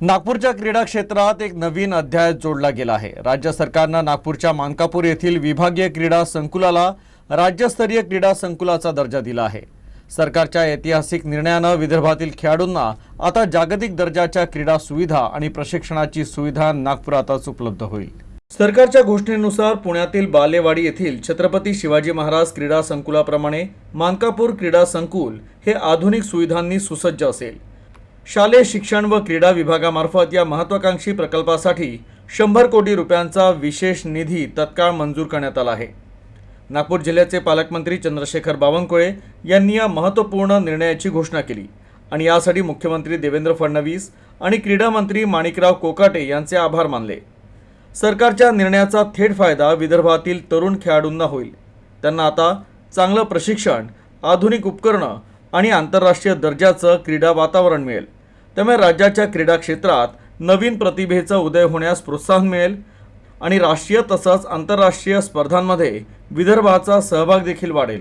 नागपूरच्या क्रीडा क्षेत्रात एक नवीन अध्याय जोडला गेला आहे. राज्य सरकारनं नागपूरच्या मानकापूर येथील विभागीय क्रीडा संकुलाला राज्यस्तरीय क्रीडा संकुलाचा दर्जा दिला आहे. सरकारच्या ऐतिहासिक निर्णयानं विदर्भातील खेळाडूंना आता जागतिक दर्जाच्या क्रीडा सुविधा आणि प्रशिक्षणाची सुविधा नागपुरातच उपलब्ध होईल. सरकारच्या घोषणेनुसार पुण्यातील बालेवाडी येथील छत्रपती शिवाजी महाराज क्रीडा संकुलाप्रमाणे मानकापूर क्रीडा संकुल हे आधुनिक सुविधांनी सुसज्ज असेल. शालेय शिक्षण व क्रीडा विभागामार्फत या महत्वाकांक्षी प्रकल्पासाठी शंभर कोटी रुपयांचा विशेष निधी तत्काळ मंजूर करण्यात आला आहे. नागपूर जिल्ह्याचे पालकमंत्री चंद्रशेखर बावनकुळे यांनी या महत्त्वपूर्ण निर्णयाची घोषणा केली आणि यासाठी मुख्यमंत्री देवेंद्र फडणवीस आणि क्रीडा मंत्री माणिकराव कोकाटे यांचे आभार मानले. सरकारच्या निर्णयाचा थेट फायदा विदर्भातील तरुण खेळाडूंना होईल. त्यांना आता चांगलं प्रशिक्षण आधुनिक उपकरणं आणि आंतरराष्ट्रीय दर्जाचं क्रीडा वातावरण मिळेल. त्यामुळे राज्याच्या क्रीडा क्षेत्रात नवीन प्रतिभेचा उदय होण्यास प्रोत्साहन मिळेल आणि राष्ट्रीय तसंच आंतरराष्ट्रीय स्पर्धांमध्ये विदर्भाचा सहभाग देखील वाढेल.